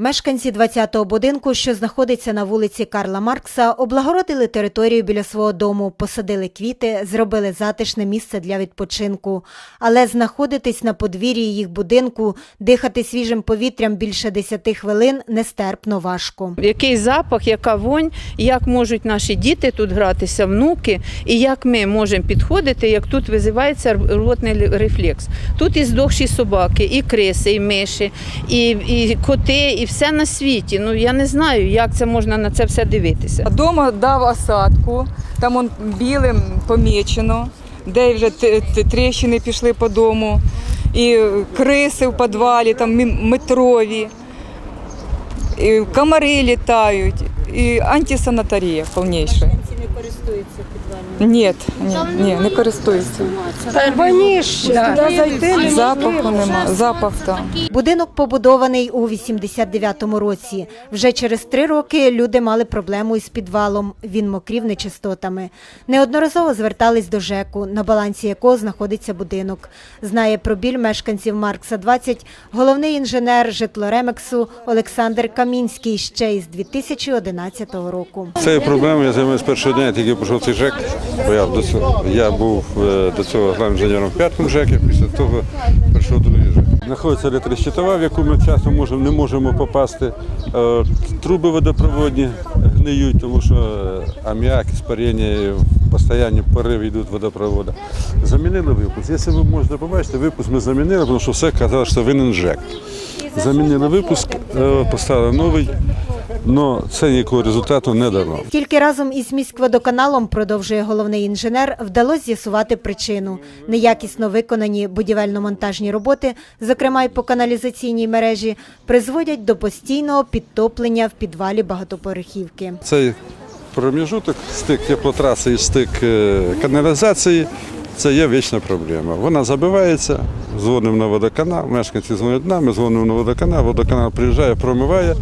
Мешканці 20-го будинку, що знаходиться на вулиці Карла Маркса, облагородили територію біля свого дому, посадили квіти, зробили затишне місце для відпочинку. Але знаходитись на подвір'ї їх будинку, дихати свіжим повітрям більше 10 хвилин нестерпно важко. Який запах, яка вонь, як можуть наші діти тут гратися, внуки, і як ми можемо підходити, як тут визивається рвотний рефлекс. Тут і здохші собаки, і криси, і миші, і, і коти, і все на світі. Ну я не знаю, як це можна на це все дивитися. Дома дав осадку, там он білим помічено, де вже тріщини пішли по дому, і криси в підвалі, там метрові, і комари літають, і антисанатарія повніша. Не користуються підвальним. Ні, ні, ні, не користуються. Воніще, туди зайти Запаху нема, запах там. Будинок побудований у 89-му році. Вже через три роки люди мали проблему із підвалом. Він мокрів нечистотами. Неодноразово звертались до ЖЕКу, на балансі якого знаходиться будинок. Знає про біль мешканців Маркса 20 головний інженер житлоремексу Олександр Камінський ще із 2011 року. Цією проблемою я займаюся з першого дня, я тільки прийшов цей ЖЕК, бо я, до цього, я був е, до цього главним інженером в п'ятому ЖЕКі, після того прийшов другий ЖЕК. Знаходиться електрощитова, в яку ми часом можемо, не можемо попасти. Е, Труби водопроводні гниють, тому що е, аміак, спарення, постійні пориви йдуть водопроводу. Замінили випуск. Якщо ви можете побачити, випуск ми замінили, тому що все казали, що винен ЖЕК. Замінили випуск, поставили новий, але це ніякого результату не дало. Тільки разом із міськводоканалом, продовжує головний інженер, вдалося з'ясувати причину. Неякісно виконані будівельно-монтажні роботи, зокрема й по каналізаційній мережі, призводять до постійного підтоплення в підвалі багатоповерхівки. Цей проміжуток, стик теплотраси і стик е, каналізації це є вічна проблема. Вона забивається, дзвонимо на водоканал, мешканці дзвонять нам, ми дзвонимо на водоканал, водоканал приїжджає, промиває,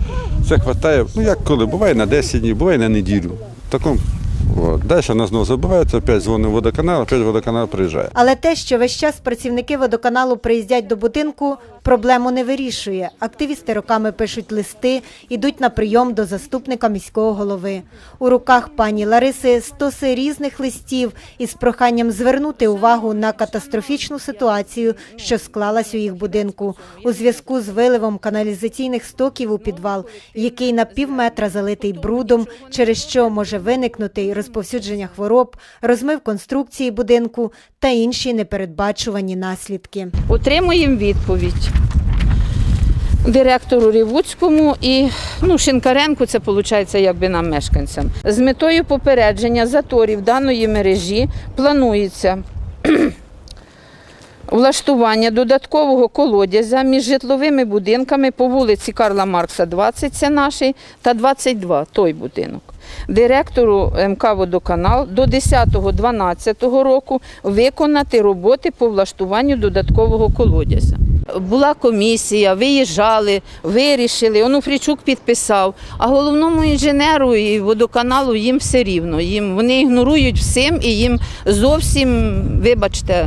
це вистачає, ну як коли, буває на 10 днів, буває на неділю. В такому, от. Далі вона знову забивається, опять дзвонимо в водоканал, опять водоканал приїжджає. Але те, що весь час працівники водоканалу приїздять до будинку, проблему не вирішує. Активісти роками пишуть листи, ідуть на прийом до заступника міського голови. У руках пані Лариси стоси різних листів із проханням звернути увагу на катастрофічну ситуацію, що склалась у їх будинку, у зв'язку з виливом каналізаційних стоків у підвал, який на півметра залитий брудом, через що може виникнути й розповсюдження хвороб, розмив конструкції будинку та інші непередбачувані наслідки. Отримуємо відповідь. Директору Рівуцькому і ну, Шинкаренку, це виходить якби нам мешканцям. З метою попередження заторів даної мережі планується влаштування додаткового колодязя між житловими будинками по вулиці Карла Маркса, 20, це наш, та 22, той будинок. Директору МК «Водоканал» до 10.12 року виконати роботи по влаштуванню додаткового колодязя. Була комісія, виїжджали, вирішили, Онуфрічук підписав, а головному інженеру і водоканалу їм все рівно. Їм, вони ігнорують всім і їм зовсім, вибачте,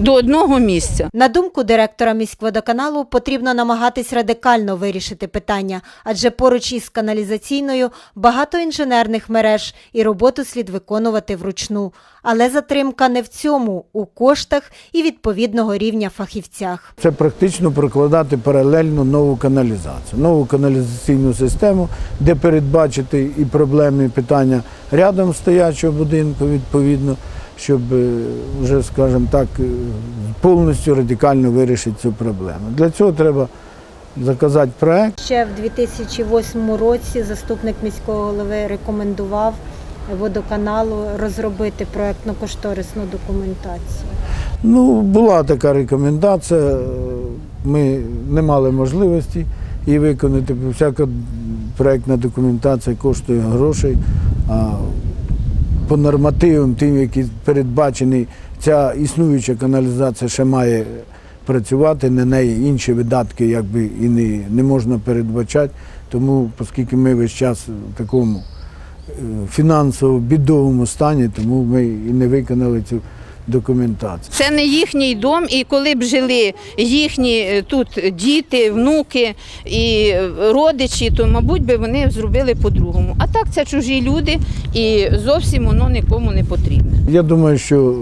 до одного місця. На думку директора міськводоканалу, потрібно намагатись радикально вирішити питання, адже поруч із каналізаційною багато інженерних мереж і роботу слід виконувати вручну. Але затримка не в цьому, у коштах і відповідного рівня фахівцях. Це практично прокладати паралельно нову каналізацію, нову каналізаційну систему, де передбачити і проблеми, і питання рядом стоячого будинку, відповідно, щоб е, вже, скажімо так, е, повністю радикально вирішити цю проблему. Для цього треба заказати проект. Ще в 2008 році заступник міського голови рекомендував водоканалу розробити проектно-кошторисну документацію. Ну, була така рекомендація. Ми не мали можливості її виконати. бо Всяка проєктна документація коштує грошей. А по нормативам, тим, які передбачені, ця існуюча каналізація ще має працювати, на неї інші видатки якби і не, не можна передбачати. Тому, оскільки ми весь час в такому е, фінансово бідовому стані, тому ми і не виконали цю документації. Це не їхній дом, і коли б жили їхні е, тут діти, внуки і е, родичі, то, мабуть, би вони зробили по-другому. А так це чужі люди, і зовсім воно нікому не потрібне. Я думаю, що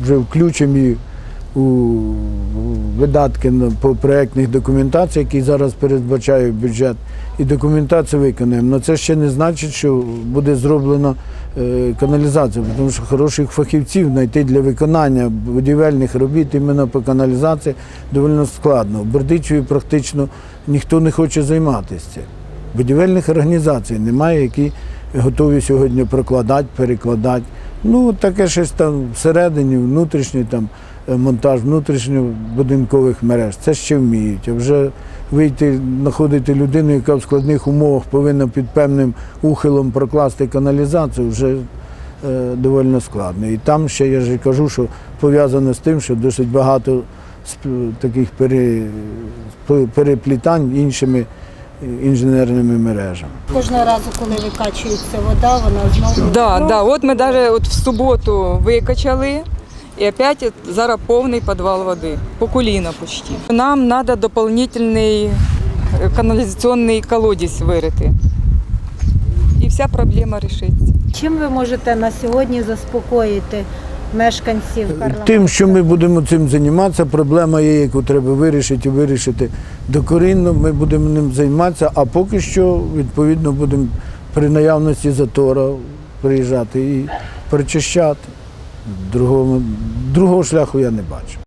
вже включимо і у видатки по проєктних документаціях, які зараз передбачає бюджет, і документацію виконаємо. Але це ще не значить, що буде зроблено е, каналізація, тому що хороших фахівців знайти для виконання будівельних робіт іменно по каналізації доволі складно. В Бердичеві практично ніхто не хоче займатися. Будівельних організацій немає, які готові сьогодні прокладати, перекладати. Ну, таке щось там всередині, е, монтаж внутрішньобудинкових мереж. Це ще вміють. А вже вийти, знаходити людину, яка в складних умовах повинна під певним ухилом прокласти каналізацію, вже е, доволі складно. І там ще я ж кажу, що пов'язано з тим, що досить багато сп- таких пере, переплітань іншими е, інженерними мережами. Кожного разу, коли викачується вода, вона знову Да, да, от ми навіть от в суботу викачали, і опять зараз повний підвал води, по коліна почти. Нам треба дополнительний е, каналізаційний колодязь вирити. І вся проблема рішиться. Чим ви можете на сьогодні заспокоїти мешканців Карла? Тим, що ми будемо цим займатися, проблема є, яку треба вирішити і вирішити докорінно. Ми будемо ним займатися, а поки що, відповідно, будемо при наявності затора приїжджати і перечищати. Другого, другого шляху я не бачу.